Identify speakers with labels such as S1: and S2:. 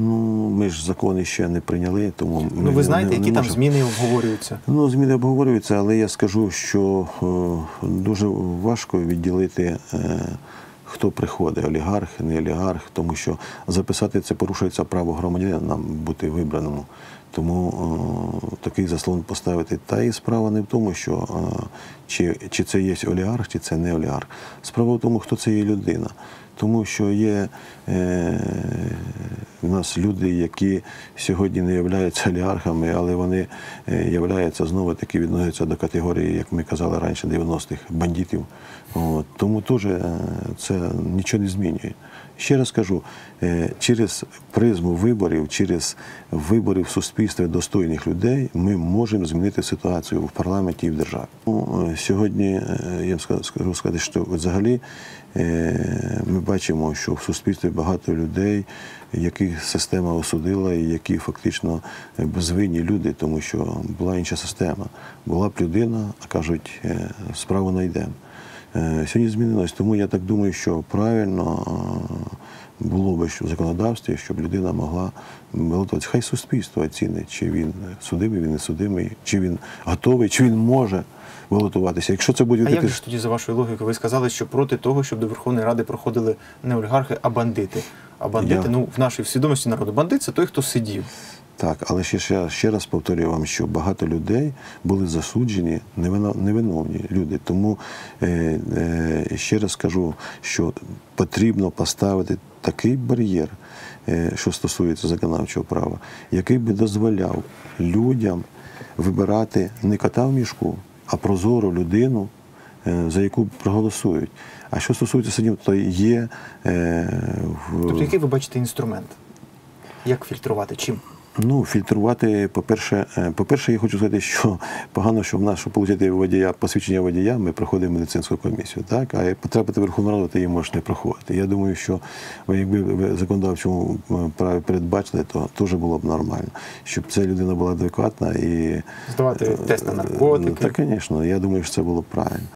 S1: Ну, ми ж закони ще не прийняли, тому ми
S2: Ну ви знаєте,
S1: не-
S2: які
S1: не
S2: там
S1: можемо.
S2: зміни обговорюються?
S1: Ну, зміни обговорюються, але я скажу, що е, дуже важко відділити, е, хто приходить, олігарх, не олігарх, тому що записати це порушується право громадянина нам бути вибраному. Тому е, такий заслон поставити. Та і справа не в тому, що е, чи, чи це є олігарх, чи це не олігарх. Справа в тому, хто це є людина. Тому що є е, у нас люди, які сьогодні не являються олігархами, але вони е, являються знову таки відносяться до категорії, як ми казали раніше, 90-х бандитів. От. Тому теж е, це нічого не змінює. Ще раз кажу, е, через призму виборів, через вибори в суспільстві достойних людей ми можемо змінити ситуацію в парламенті і в державі. Сьогодні я вам скажу сказати, що взагалі ми бачимо, що в суспільстві багато людей, яких система осудила, і які фактично безвинні люди, тому що була інша система. Була б людина, а кажуть, е, справу знайдемо. Е, Сьогодні змінилось, тому я так думаю, що правильно е, було би в законодавстві, щоб людина могла балотуватися. Хай суспільство оцінить, чи він судимий, він не судимий, чи він готовий, чи він може балотуватися. Якщо це буде
S2: А як ж тоді, за вашою логікою, ви сказали, що проти того, щоб до Верховної Ради проходили не олігархи, а бандити. А бандити,
S1: Я-
S2: ну в нашій свідомості народу, бандит це той, хто сидів.
S1: Так, але ще, ще, ще раз повторюю вам, що багато людей були засуджені, невино- невиновні люди. Тому е, е, ще раз кажу, що потрібно поставити такий бар'єр, е, що стосується законодавчого права, який би дозволяв людям вибирати не кота в мішку, а прозору людину, е, за яку проголосують. А що стосується суддів, то є е, в
S2: Тобто, який ви бачите інструмент? Як фільтрувати? Чим?
S1: Ну, фільтрувати, по-перше, е, по-перше, я хочу сказати, що погано, що в нас, щоб отримати водія, посвідчення водія, ми проходимо медицинську комісію. Так? А як потрапити в Верховну Раду, ти її можеш не проходити. Я думаю, що якби в законодавчому е, праві передбачили, то теж було б нормально, щоб ця людина була адекватна і
S2: Здавати тест на наркотики.
S1: Так, звісно, я думаю, що це було б правильно.